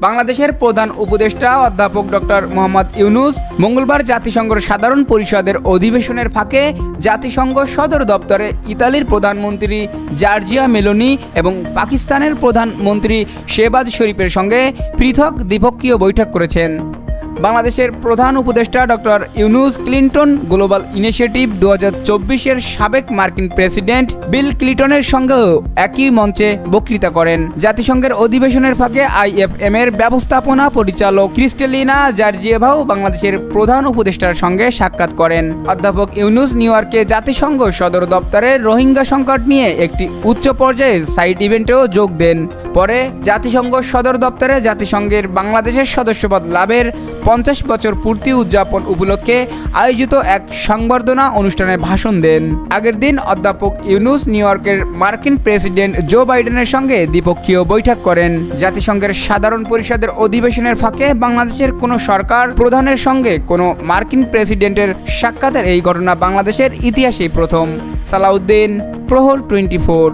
বাংলাদেশের প্রধান উপদেষ্টা অধ্যাপক ডক্টর মোহাম্মদ ইউনুস মঙ্গলবার জাতিসংঘের সাধারণ পরিষদের অধিবেশনের ফাঁকে জাতিসংঘ সদর দপ্তরে ইতালির প্রধানমন্ত্রী জার্জিয়া মেলোনি এবং পাকিস্তানের প্রধানমন্ত্রী শেবাজ শরীফের সঙ্গে পৃথক দ্বিপক্ষীয় বৈঠক করেছেন। বাংলাদেশের প্রধান উপদেষ্টা doctor Yunus Clinton Global Initiative দু এর সাবেক মার্কিন প্রেসিডেন্ট বিল ক্লিটনের সঙ্গেও একই মঞ্চে বক্তৃতা করেন। জাতিসংঘের অধিবেশনের ফাঁকে আইএফএম এর ব্যবস্থাপনা পরিচালক ক্রিস্টেলিনা জার্জিয়েভাও বাংলাদেশের প্রধান উপদেষ্টার সঙ্গে সাক্ষাৎ করেন। অধ্যাপক ইউনুস নিউ ইয়র্কে জাতিসংঘ সদর দপ্তরে রোহিঙ্গা সংকট নিয়ে একটি উচ্চ পর্যায়ের সাইড ইভেন্টেও যোগ দেন। পরে জাতিসংঘ সদর দপ্তরে জাতিসংঘের বাংলাদেশের সদস্যপদ লাভের পঞ্চাশ বছর পূর্তি উদযাপন উপলক্ষে আয়োজিত এক সংবর্ধনা অনুষ্ঠানে ভাষণ দেন। আগের দিন অধ্যাপক ইউনুস নিউ ইয়র্কের মার্কিন প্রেসিডেন্ট জো বাইডেনের সঙ্গে দ্বিপক্ষীয় বৈঠক করেন। জাতিসংঘের সাধারণ পরিষদের অধিবেশনের ফাঁকে বাংলাদেশের কোনো সরকার প্রধানের সঙ্গে কোনো মার্কিন প্রেসিডেন্টের সাক্ষাতের এই ঘটনা বাংলাদেশের ইতিহাসেই প্রথম। সালাউদ্দিন প্রহর টোয়েন্টি ফোর।